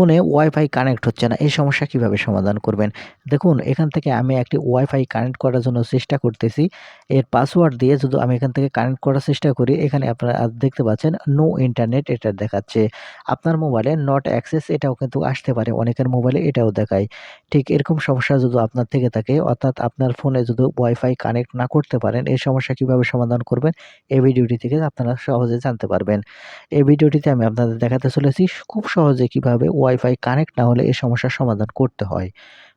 ফোনে wifi connect হচ্ছে না। এই সমস্যা কীভাবে সমাধান করবেন? দেখুন, এখান থেকে আমি একটি ওয়াইফাই কানেক্ট করার জন্য চেষ্টা করতেছি। এর পাসওয়ার্ড দিয়ে যদি আমি এখান থেকে কানেক্ট করার চেষ্টা করি, এখানে আপনারা দেখতে পাচ্ছেন নো ইন্টারনেট এটা দেখাচ্ছে। আপনার মোবাইলে নট অ্যাক্সেস এটাও কিন্তু আসতে পারে, অনেকের মোবাইলে এটাও দেখায়। ঠিক এরকম সমস্যা যদি আপনার থেকে থাকে, অর্থাৎ আপনার ফোনে যদি ওয়াইফাই কানেক্ট না করতে পারেন, এই সমস্যা কীভাবে সমাধান করবেন? এই ভিডিওটি থেকে আপনারা সহজে জানতে পারবেন। এই ভিডিওটিতে আমি আপনাদের দেখাতে চলেছি, খুব সহজে কীভাবে ওয়াইফাই কানেক্ট না হলে এই সমস্যার সমাধান করতে হয়।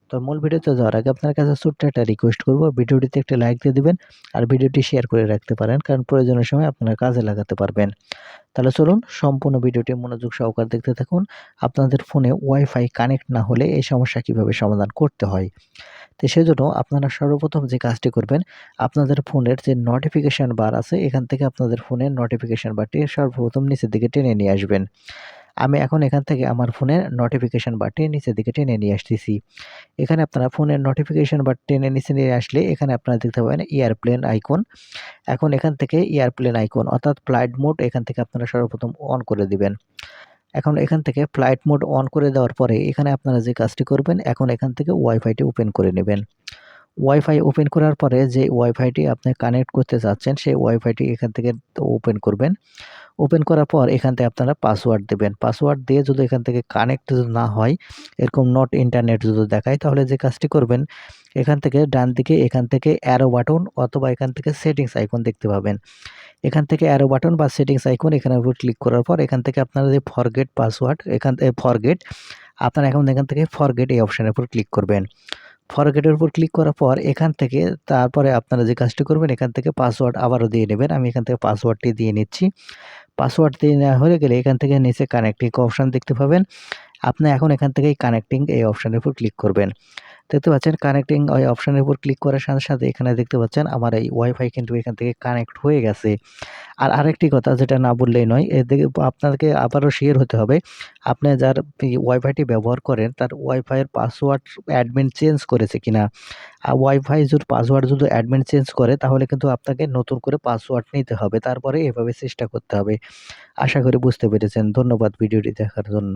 তো মূল ভিডিওতে যাওয়ার আগে আপনার কাছে ছোট্ট একটা রিকোয়েস্ট করব। ভিডিওটিতে একটি লাইক দিয়ে দিবেন আর ভিডিওটি শেয়ার করে রাখতে পারেন, কারণ প্রয়োজনের সময় আপনারা কাজে লাগাতে পারবেন। তাহলে চলুন সম্পূর্ণ ভিডিওটি মনোযোগ সহকার দেখতে থাকুন। আপনাদের ফোনে ওয়াইফাই কানেক্ট না হলে এই সমস্যা কীভাবে সমাধান করতে হয়? তো সেজন্য আপনারা সর্বপ্রথম যে কাজটি করবেন, আপনাদের ফোনের যে নোটিফিকেশান বার আছে, এখান থেকে আপনাদের ফোনের নোটিফিকেশান বারটি সর্বপ্রথম নিচের দিকে টেনে নিয়ে আসবেন। আমি এখন এখান থেকে আমার ফোনের নোটিফিকেশান বারটি নিচের দিকে টেনে নিয়ে আসতেছি। এখানে আপনারা ফোনের নোটিফিকেশান বার টেনে নিচে নিয়ে আসলে এখানে আপনারা দেখতে পাবেন এয়ারপ্লেন আইকন এখন এখান থেকে এয়ারপ্লেন আইকন অর্থাৎ ফ্লাইট মোড এখান থেকে আপনারা সর্বপ্রথম অন করে দিবেন। এখন এখান থেকে ফ্লাইট মোড অন করে দেওয়ার পরে এখানে আপনারা যে কাজটি করবেন, এখন এখান থেকে ওয়াইফাইটি ওপেন করে নেবেন। ওয়াইফাই ওপেন করার পরে যে ওয়াইফাইটি আপনি কানেক্ট করতে চাচ্ছেন সেই ওয়াইফাইটি এখান থেকে ওপেন করবেন ওপেন করার পর এখান থেকে আপনারা পাসওয়ার্ড দেবেন পাসওয়ার্ড দিয়ে যদি এখান থেকে কানেক্ট যদি না হয় এরকম নট ইন্টারনেট যদি দেখায় তাহলে যে কাজটি করবেন এখান থেকে ডান দিকে এখান থেকে অ্যারো বাটন অথবা এখান থেকে সেটিংস আইকন দেখতে পাবেন এখান থেকে অ্যারো বাটন বা সেটিংস আইকন এখানের উপর ক্লিক করার পর এখান থেকে আপনারা যে ফরগেট পাসওয়ার্ড এখান থেকে ফরগেট আপনারা এখন এখান থেকে ফরগেট এই অপশানের উপর ক্লিক করবেন ফরগেটের উপর ক্লিক করার পর এখান থেকে তারপরে আপনারা যে কাজটি করবেন, এখান থেকে পাসওয়ার্ড আবারও দিয়ে নেবেন। আমি এখান থেকে পাসওয়ার্ডটি দিয়ে নিচ্ছি। পাসওয়ার্ড দিয়ে নেওয়া হয়ে গেলে এখান থেকে নিচে কানেক্টিং অপশান দেখতে পাবেন। আপনি এখন এখান থেকেই কানেক্টিং এই অপশানের উপর ক্লিক করবেন। দেখতে পাচ্ছেন কানেক্টিং ওই অপশানের উপর ক্লিক করার সাথে সাথে এখানে দেখতে পাচ্ছেন আমার এই ওয়াইফাই কিন্তু এখান থেকে কানেক্ট হয়ে গেছে। আর আরেকটি কথা যেটা না বললেই নয় এদিকে আপনাকে আবারও শেয়ার হতে হবে, আপনি যার ওয়াইফাইটি ব্যবহার করেন তার ওয়াইফাইয়ের পাসওয়ার্ড অ্যাডমিন চেঞ্জ করেছে কিনা। আর ওয়াইফাই যদি পাসওয়ার্ড যদি অ্যাডমিন চেঞ্জ করে, তাহলে কিন্তু আপনাকে নতুন করে পাসওয়ার্ড নিতে হবে, তারপরে এভাবে চেষ্টা করতে হবে। আশা করি বুঝতে পেরেছেন, ধন্যবাদ ভিডিওটি দেখার জন্য।